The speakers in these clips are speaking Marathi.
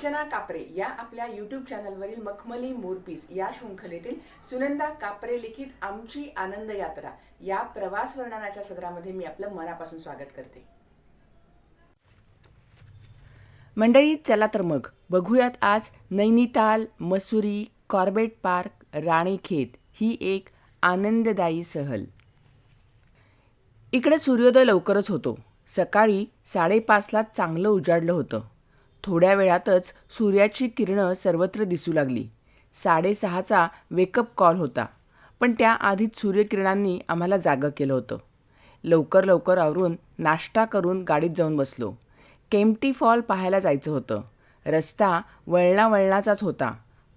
अर्चना कापरे या आपल्या यूट्यूब चॅनलवरील मखमली मोरपीस या शृंखलेतील सुनंदा कापरे लिखित आमची आनंद यात्रा या प्रवास वर्णनाच्या सदरामध्ये मी आपलं मनापासून स्वागत करते. मंडळी चला तर मग बघूयात आज नैनिताल मसुरी कॉर्बेट पार्क राणीखेत ही एक आनंददायी सहल. इकडे सूर्योदय लवकरच होतो. सकाळी साडेपाचला चांगलं उजाडलं होतं. थोड्या वेळातच सूर्याची किरणं सर्वत्र दिसू लागली. साडेसहाचा वेकअप कॉल होता. पण त्याआधीच सूर्यकिरणांनी आम्हाला जागं केलं होतं. लवकर लवकर आवरून नाश्ता करून गाडीत जाऊन बसलो. केमटी फॉल पाहायला जायचं होतं. रस्ता वळणा वळणाचाच होता.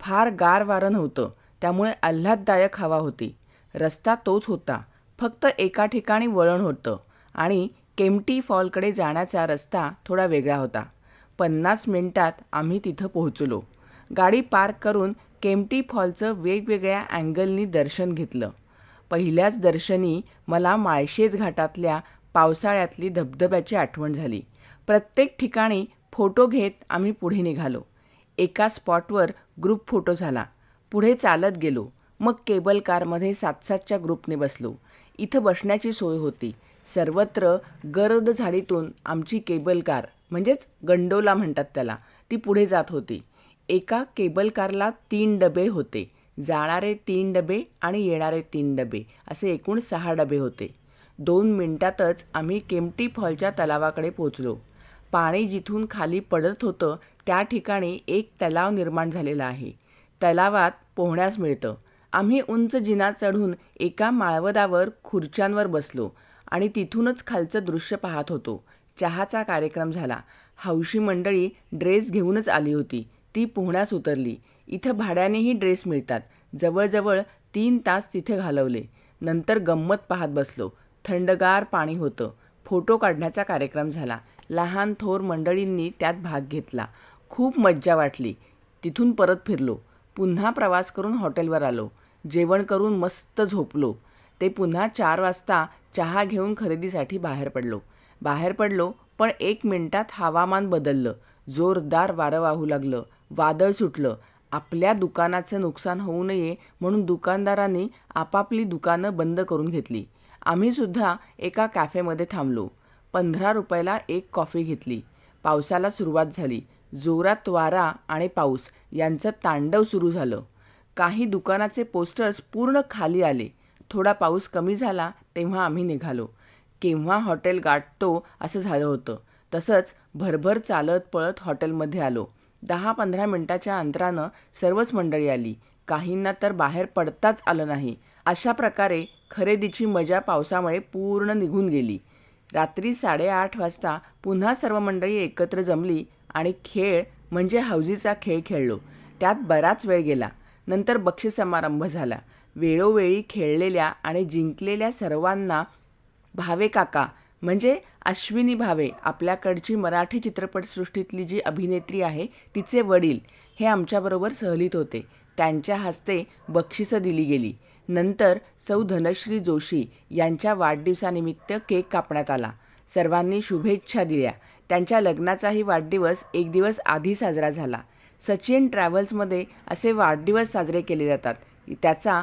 फार गार वारं नव्हतं. त्यामुळे आल्हाददायक हवा होती. रस्ता तोच होता. फक्त एका ठिकाणी वळण होतं आणि केमटी फॉलकडे जाण्याचा रस्ता थोडा वेगळा होता. पन्नास मिनिटात आम्ही तिथं पोहोचलो. गाडी पार्क करून केम्प्टी फॉलचं वेगवेगळ्या अँगलनी दर्शन घेतलं. पहिल्याच दर्शनी मला माळशेज घाटातल्या पावसाळ्यातली धबधब्याची आठवण झाली. प्रत्येक ठिकाणी फोटो घेत आम्ही पुढे निघालो. एका स्पॉटवर ग्रुप फोटो झाला. पुढे चालत गेलो. मग केबल कारमध्ये सात सातच्या ग्रुपने बसलो. इथं बसण्याची सोय होती. सर्वत्र गर्द झाडीतून आमची केबल कार म्हणजेच गंडोला म्हणतात त्याला ती पुढे जात होती. एका केबल कारला तीन डबे होते. जाणारे तीन डबे आणि येणारे तीन डबे असे एकूण सहा डबे होते. दोन मिनिटातच आम्ही केमटी फॉलच्या तलावाकडे पोचलो पाणी जिथून खाली पडत होतं त्या ठिकाणी एक तलाव निर्माण झालेला आहे. तलावात पोहण्यास मिळतं. आम्ही उंच जिना चढून एका माळवदावर खुर्च्यांवर बसलो. आणि तिथूनच खालचं दृश्य पाहत होतो. चहाचा कार्यक्रम झाला. हौशी मंडळी ड्रेस घेऊनच आली होती. ती पोहण्यास उतरली. इथं भाड्यानेही ड्रेस मिळतात. जवळजवळ तीन तास तिथे घालवले. नंतर गंमत पाहत बसलो. थंडगार पाणी होतं. फोटो काढण्याचा कार्यक्रम झाला. लहान थोर मंडळींनी त्यात भाग घेतला. खूप मज्जा वाटली. तिथून परत फिरलो. पुन्हा प्रवास करून हॉटेलवर आलो. जेवण करून मस्त झोपलो. ते पुन्हा चार वाजता चहा घेऊन खरेदीसाठी बाहेर पडलो. बाहेर पडलो पण एक मिनिटात हवामान बदललं. जोरदार वारं वाहू लागलं. वादळ सुटलं. आपल्या दुकानाचं नुकसान होऊ नये म्हणून दुकानदारांनी आपापली दुकानं बंद करून घेतली. आम्हीसुद्धा एका कॅफेमध्ये थांबलो. पंधरा रुपयाला एक कॉफी घेतली. पावसाला सुरुवात झाली. जोरात वारा आणि पाऊस यांचं तांडव सुरू झालं. काही दुकानाचे पोस्टर्स पूर्ण खाली आले. थोडा पाऊस कमी झाला तेव्हा आम्ही निघालो. केव्हा हॉटेल गाठतो असं झालं होतं. तसंच भरभर चालत पळत हॉटेलमध्ये आलो. दहा पंधरा मिनटाच्या अंतरानं सर्वच मंडळी आली. काहींना तर बाहेर पडताच आलं नाही. अशा प्रकारे खरेदीची मजा पावसामुळे पूर्ण निघून गेली. रात्री साडेआठ वाजता पुन्हा सर्व मंडळी एकत्र जमली आणि खेळ म्हणजे हौजीचा खेळ खेळलो. त्यात बराच वेळ गेला. नंतर बक्षीस समारंभ झाला. वेळोवेळी खेळलेल्या आणि जिंकलेल्या सर्वांना भावे काका म्हणजे अश्विनी भावे आपल्याकडची मराठी चित्रपटसृष्टीतली जी अभिनेत्री आहे तिचे वडील हे आमच्याबरोबर सहलीत होते. त्यांच्या हस्ते बक्षिसं दिली गेली. नंतर सौ धनश्री जोशी यांच्या वाढदिवसानिमित्त केक कापण्यात आला. सर्वांनी शुभेच्छा दिल्या. त्यांच्या लग्नाचाही वाढदिवस एक दिवस आधी साजरा झाला. सचिन ट्रॅव्हल्समध्ये असे वाढदिवस साजरे केले जातात. त्याचा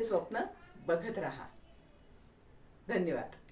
स्वप्न बघत राहा. धन्यवाद.